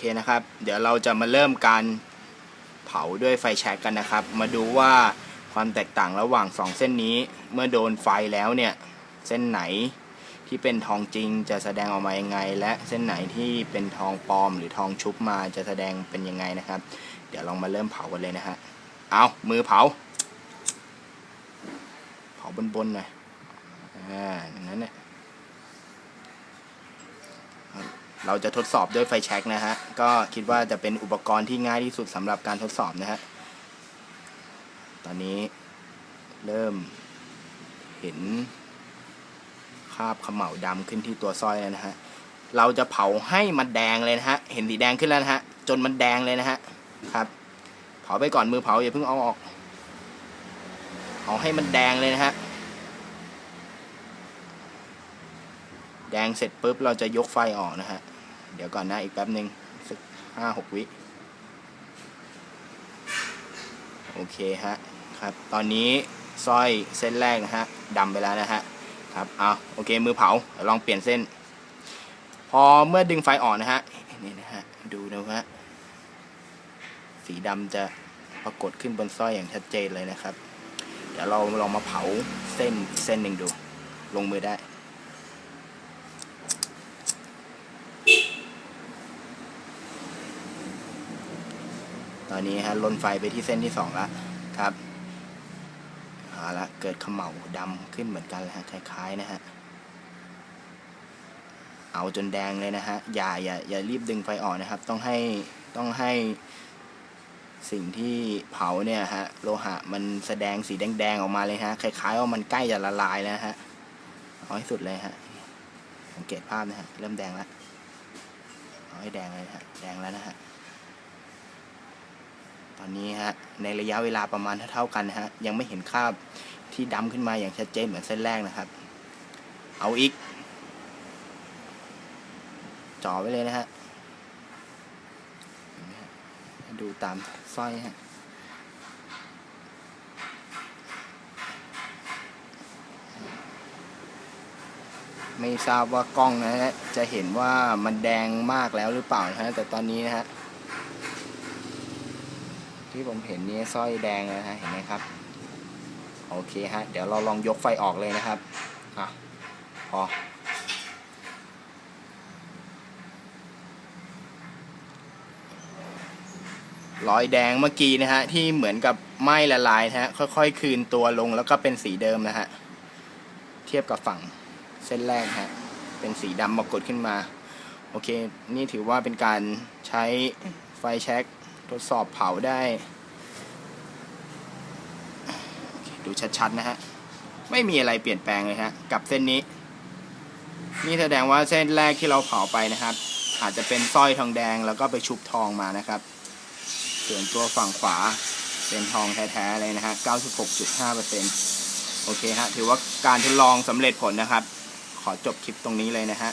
เคนะครับ เดี๋ยวเราจะมาเริ่มการเผาด้วยไฟแช็กกันนะครับ มาดูว่าความแตกต่างระหว่างสองเส้นนี้ เมื่อโดนไฟแล้วเนี่ย เส้นไหนที่เป็นทองจริงจะแสดงออกมายังไง และเส้นไหนที่เป็นทองปลอมหรือทองชุบมาจะแสดงเป็นยังไงนะครับ เดี๋ยวลองมาเริ่มเผากันเลยนะฮะเอามือเผา เผาบนๆหน่อยอ่าอย่างนั้น เราจะทดสอบด้วยไฟแช็กนะฮะ ก็คิดว่าจะเป็นอุปกรณ์ที่ง่ายที่สุดสำหรับการทดสอบนะฮะ ตอนนี้เริ่มเห็นคราบเขม่าดำขึ้นที่ตัวสร้อยแล้วนะฮะ เราจะเผาให้มันแดงเลยนะฮะ เห็นสีแดงขึ้นแล้วนะฮะ จนมันแดงเลยนะฮะ ครับ เผาไปก่อนมือเผาอย่าเพิ่งเอาออกเอาให้มันแดงเลยนะฮะแดงเสร็จปุ๊บเราจะยกไฟออกนะฮะ เดี๋ยวก่อนนะ อีกแป๊บหนึ่งสักห้าหกวิ โอเคฮะ ครับ ตอนนี้สร้อยเส้นแรกนะฮะดำไปแล้วนะฮะ ครับ เอาโอเค มือเผา ลองเปลี่ยนเส้น พอเมื่อดึงไฟออกนะฮะ นี่นะฮะ ดูนะฮะ สีดำจะปรากฏขึ้นบนสร้อยอย่างชัดเจนเลยนะครับ เดี๋ยวเราลองมาเผาเส้นเส้นหนึ่งดู ลงมือได้ ตอนนี้ฮะลนไฟไปที่เส้นที่สองแล้วครับเอาละเกิดเขม่าดำขึ้นเหมือนกันเลยฮะคล้ายๆนะฮะเอาจนแดงเลยนะฮะอย่าอย่าอย่ารีบดึงไฟออกนะครับ ต้องให้ต้องให้สิ่งที่เผาเนี่ยฮะโลหะมันแสดงสีแดงๆออกมาเลยฮะคล้ายๆว่ามันใกล้จะละลายแล้วฮะเอาให้สุดเลยฮะสังเกตภาพนะฮะเริ่มแดงแล้วเอาให้แดงเลยฮะแดงแล้วนะฮะ ตอนนี้ฮะในระยะเวลาประมาณเท่าๆกันนะฮะยังไม่เห็นคราบที่ดำขึ้นมาอย่างชัดเจนเหมือนเส้นแรกนะครับ เอาอีกจ่อไว้เลยนะฮะเห็นไหมฮะดูตามสร้อยฮะไม่ทราบว่ากล้องนะฮะจะเห็นว่ามันแดงมากแล้วหรือเปล่านะฮะแต่ตอนนี้นะฮะ ที่ผมเห็นนี่สร้อยแดงนะฮะเห็นไหมครับ โอเคฮะ เดี๋ยวเราลองยกไฟออกเลยนะครับอะพอรอยแดงเมื่อกี้นะฮะ ที่เหมือนกับไหม้ละลายนะฮะ ค่อยๆ คืนตัวลงแล้วก็เป็นสีเดิมนะฮะ เทียบกับฝั่งเส้นแรกฮะ เป็นสีดำปรากฏขึ้นมา โอเค นี่ถือว่าเป็นการใช้ไฟแช็ก ทดสอบเผาได้ ดูชัดๆนะฮะ ไม่มีอะไรเปลี่ยนแปลงเลยฮะ กับเส้นนี้ นี่แสดงว่าเส้นแรกที่เราเผาไปนะครับ อาจจะเป็นสร้อยทองแดงแล้วก็ไปชุบทองมานะครับ ส่วนตัวฝั่งขวาเป็นทองแท้ๆเลยนะฮะ 96.5%โอเคฮะ ถือว่าการทดลองสำเร็จผลนะครับ ขอจบคลิปตรงนี้เลยนะฮะ